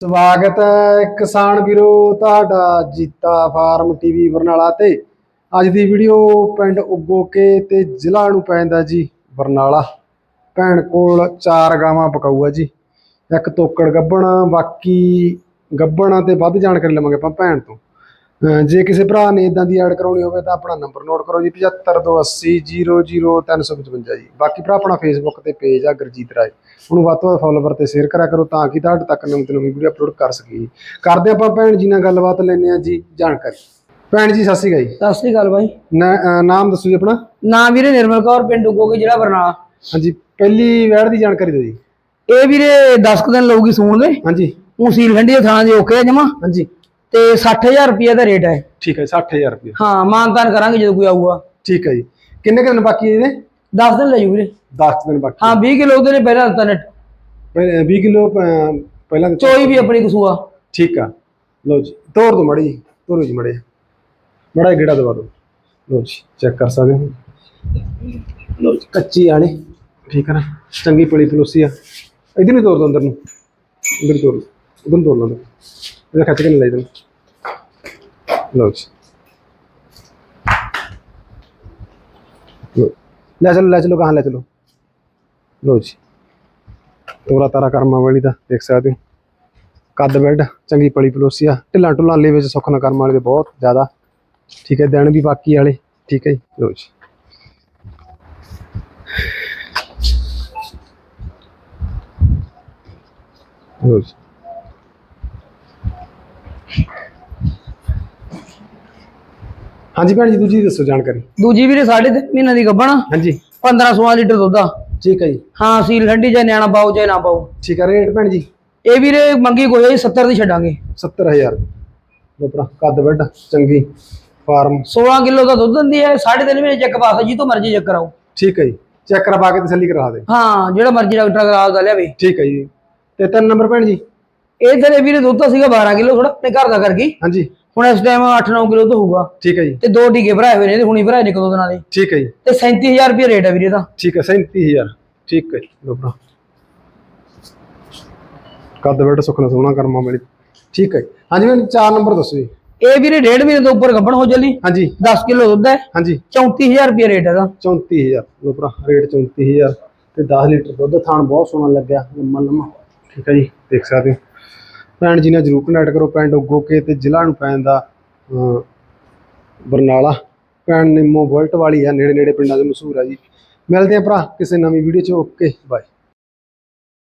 ਸਵਾਗਤ ਹੈ ਕਿਸਾਨ ਵੀਰੋ, ਤੁਹਾਡਾ ਜੀਤਾ ਫਾਰਮ ਟੀਵੀ ਬਰਨਾਲਾ ਤੇ। ਅੱਜ ਦੀ ਵੀਡੀਓ ਪਿੰਡ ਉਗੋਕੇ ਤੇ ਜ਼ਿਲ੍ਹਾ ਨੂੰ ਪੈਂਦਾ ਜੀ ਬਰਨਾਲਾ। ਭੈਣ ਕੋਲ ਚਾਰ ਗਾਵਾਂ ਪਕਾਊਆ ਜੀ। ਇੱਕ ਤੋਕੜ ਗੱਬਣ, ਬਾਕੀ ਗੱਬਣਾਂ ਤੇ ਵੱਧ ਜਾਣਕਾਰੀ ਲਵਾਂਗੇ ਆਪਾਂ ਭੈਣ ਤੋਂ। ਜੇ ਕਿਸੇ ਭਰਾ ਨੇ ਇਦਾਂ ਦੀ ਐਡ ਕਰਾਉਣੀ ਹੋਵੇ ਤਾਂ ਆਪਣਾ ਨੰਬਰ ਨੋਟ ਕਰੋ ਜੀ 7528000355 ਜੀ। ਬਾਕੀ ਭਰਾ ਆਪਣਾ ਫੇਸਬੁੱਕ ਤੇ ਪੇਜ ਆ ਗੁਰਜੀਤ ਰਾਏ। ਉਹਨੂੰ ਵੱਧ ਤੋਂ ਵੱਧ ਫੋਲੋਵਰ ਤੇ ਸ਼ੇਅਰ ਕਰਿਆ ਕਰੋ ਤਾਂ ਕਿ ਤੁਹਾਡੇ ਤੱਕ ਨਵੀਂ ਤੋਂ ਨਵੀਂ ਵੀਡੀਓ ਅਪਲੋਡ ਕਰ ਸਕੀਏ। ਕਰਦੇ ਆਪਾਂ ਭੈਣ ਜੀ ਨਾਲ ਗੱਲਬਾਤ ਲੈਂਦੇ ਆ ਜੀ ਜਾਣਕਾਰੀ। ਭੈਣ ਜੀ ਸਤਿ ਸ਼੍ਰੀ ਅਕਾਲ ਜੀ। ਸਤਿ ਸ੍ਰੀ ਅਕਾਲ ਬਾਈ। ਨਾਮ ਦੱਸੋ ਜੀ ਆਪਣਾ। ਨਾਮ ਵੀਰੇ ਨਿਰਮਲ ਕੌਰ ਪਿੰਡ ਉਗੋਗੇ ਜ਼ਿਲ੍ਹਾ ਬਰਨਾਲਾ। ਹਾਂਜੀ ਪਹਿਲੀ ਵੈੜ ਦੀ ਜਾਣਕਾਰੀ ਦਿਓ ਜੀ। ਇਹ ਵੀਰੇ 10 ਕੁ ਦਿਨ ਲਊਗੀ ਸੂਣ ਦੇ। ਹਾਂਜੀ। ਉਹ ਸੀਲ ਖੰਡੀ ਥਾਣਾ ਦੇ ਓਕੇ ਜਮਾ। ਹਾਂਜੀ। ਤੇ 60000 ਰੁਪਏ ਦਾ ਰੇਟ ਹੈ। ਠੀਕ ਹੈ 60000 ਰੁਪਏ ਹਾਂ ਮਾਨਤਾਨ ਕਰਾਂਗੇ ਜਦੋਂ ਕੋਈ ਆਊਗਾ। ਠੀਕ ਹੈ ਜੀ। ਕਿੰਨੇ ਕੁ ਦਿਨ ਬਾਕੀ ਇਹਦੇ? 10 ਦਿਨ ਲੈ ਜੂ ਵੀਰੇ। 10 ਦਿਨ ਬਾਕੀ ਹਾਂ। 20 ਕਿਲੋ ਉਹਦੇ ਨੇ ਪਹਿਲਾਂ ਦਿੱਤਾ ਨੈਟ ਪਹਿਲਾਂ 20 ਕਿਲੋ ਪਹਿਲਾਂ। ਚੋਈ ਵੀ ਆਪਣੀ ਕਸੂਆ। ਠੀਕ ਆ। ਲਓ ਜੀ ਤੋੜ ਦੋ ਮੜੀ ਤੋੜੋ ਜੀ ਮੜੇ ਮੜਾ ਗੇੜਾ ਦਵਾ ਦਿਓ। ਲਓ ਜੀ ਚੈੱਕ ਕਰ ਸਕਦੇ ਹੋ। ਲਓ ਜੀ ਕੱਚੀ ਆਣੇ ਠੀਕ ਹੈ ਨਾ। ਚੰਗੀ ਪਲੀ ਪਲੋਸੀ ਆ। ਇਧਰ ਨੂੰ ਤੋੜ ਦੋ ਅੰਦਰ ਨੂੰ। ਇਧਰ ਤੋੜ ਨੂੰ ਤੋੜ ਲਓ ਇਹਦਾ ਖੱਚ ਕੇ ਨਹੀਂ ਲਈ ਲੈ ਚਲੋ ਲੈ ਚਲੋ ਕਹਾਂ ਲੈ ਚਲੋ ਲਓ ਜੀ ਤੋਰਾ ਤਾਰਾ ਕਰਮਾਂ ਵਾਲੀ ਦਾ ਦੇਖ ਸਕਦੇ ਹੋ ਕੱਦ ਬੈੱਡ ਚੰਗੀ ਪਲੀ ਪਲੋਸੀ ਆ ਢਿੱਲਾਂ ਢੁੱਲਾਂ ਲੈ ਵਿੱਚ ਸੁੱਖ ਨਾ ਕਰਮ ਵਾਲੇ ਦੇ ਬਹੁਤ ਜ਼ਿਆਦਾ ਠੀਕ ਹੈ ਦਿਨ ਵੀ ਬਾਕੀ ਵਾਲੇ ਠੀਕ ਹੈ ਜੀ ਲਓ ਜੀ ਲਓ ਜੀ ਹਾਂਜੀ ਭੈਣ ਜੀ ਦੂਜੀ ਦੱਸੋ ਜਾਣਕਾਰੀ। ਦੂਜੀ ਵੀਰੇ 3.5 ਮਹੀਨਾ ਦੀ ਗੱਭਣ ਹਾਂਜੀ। 15 16 ਲੀਟਰ ਦੁੱਧ ਆ। ਠੀਕ ਹੈ ਜੀ। ਹਾਂ ਸੀਲ ਖੰਡੀ ਜਾਂ ਨਿਆਣਾ ਪਾਓ ਜਾਂ ਨਾ ਪਾਓ। ਠੀਕ ਹੈ ਰੇਟ ਭੈਣ ਜੀ? ਇਹ ਵੀਰੇ ਮੰਗੀ ਕੋਈ ਆ ਜੀ 70 ਦੀ ਛੱਡਾਂਗੇ। 70000 ਲੋਪਰਾ ਕੱਦ ਬੈੱਡ ਚੰਗੀ। ਫਾਰਮ। 16 ਕਿਲੋ ਦਾ ਦੁੱਧ ਦਿੰਦੀ ਹੈ 3.5 ਮਹੀਨੇ ਚੈੱਕ ਪਾਸ ਜੀ ਤੋਂ ਮਰਜ਼ੀ ਚੈੱਕ ਕਰਾਓ। ਠੀਕ ਹੈ ਜੀ। ਚੈੱਕ ਕਰਵਾ ਕੇ ਤਸੱਲੀ ਕਰਾ ਦੇ। ਹਾਂ ਜਿਹੜਾ ਮਰਜ਼ੀ ਡਾਕਟਰ ਕਰਾ ਦਾ ਲਿਆਵੇ। ਠੀਕ ਹੈ ਜੀ। ਤੇ ਤਿੰਨ ਨੰਬਰ ਭੈਣ ਜੀ? ਇਹ ਤੇਰੇ ਵੀਰੇ ਦੁੱਧ ਤਾਂ ਸੀਗਾ 12 ਕਿਲੋ ਥੋੜਾ ਆਪਣੇ ਘਰ ਦਾ ਕਰ ਗਈ। ਹਾਂਜੀ। ਹੁਣ ਇਸ ਟਾਈਮ 8-9 ਕਿਲੋ ਤਾਂ ਹੋਊਗਾ। ਠੀਕ ਹੈ ਜੀ। ਤੇ ਦੋ ਟੀਕੇ ਭਰਾਏ ਹੋਏ ਨੇ ਹੁਣੀ ਭਰਾਏ ਨੇ ਇੱਕ ਦੋ ਦਿਨਾਂ ਦੇ। ਠੀਕ ਹੈ ਜੀ। ਤੇ 37000 ਰੁਪਏ ਰੇਟ ਹੈ ਵੀਰੇ ਦਾ ਠੀਕ ਹੈ 37000 ਠੀਕ ਹੈ ਲੋਪਰਾ ਕੱਦ ਬੈੱਡ ਸੁਖਨਾ ਸੋਹਣਾ ਕਰਮਾ ਮੇਰੀ ਠੀਕ ਹੈ। ਹਾਂਜੀ ਮੈਨੂੰ ਚਾਰ ਨੰਬਰ ਦੱਸੋ ਜੀ। ਇਹ ਵੀਰੇ ਡੇਢ ਮਹੀਨੇ ਤੋਂ ਉੱਪਰ ਗੱਭਣ ਹੋ ਚੱਲੀ ਹਾਂਜੀ। 10 ਕਿਲੋ ਦੁੱਧ ਹੈ। ਹਾਂਜੀ। 34000 ਰੁਪਏ ਰੇਟ ਹੈ ਦਾ 34000 ਲੋਪਰਾ ਰੇਟ 34000 ਤੇ 10 ਲੀਟਰ ਦੁੱਧ ਥਾਣ ਬਹੁਤ ਸੋਹਣਾ ਲੱਗਿਆ। ਲੰਮਾ ਲੰਮਾ ਠੀਕ ਹੈ ਜੀ ਦੇਖ ਸਕਦੇ ਹੋ। ਭੈਣ ਜੀ ਨਾਲ ਜਰੂਰ ਕਨੈਕਟ ਕਰੋ ਪਿੰਡ ਉਗੋਕੇ ਤੇ ਜ਼ਿਲ੍ਹਾ ਨੂੰ ਪੈਂਦਾ ਅਹ, ਬਰਨਾਲਾ। ਭੈਣ ਨਿੰਮੋ ਬੁਲਟ ਵਾਲੀ ਆ ਨੇੜੇ ਨੇੜੇ ਪਿੰਡਾਂ ਦੇ ਮਸ਼ਹੂਰ ਆ ਜੀ। ਮਿਲਦੇ ਆ ਭਰਾ ਕਿਸੇ ਨਵੀਂ ਵੀਡੀਓ 'ਚ ਓਕੇ ਬਾਏ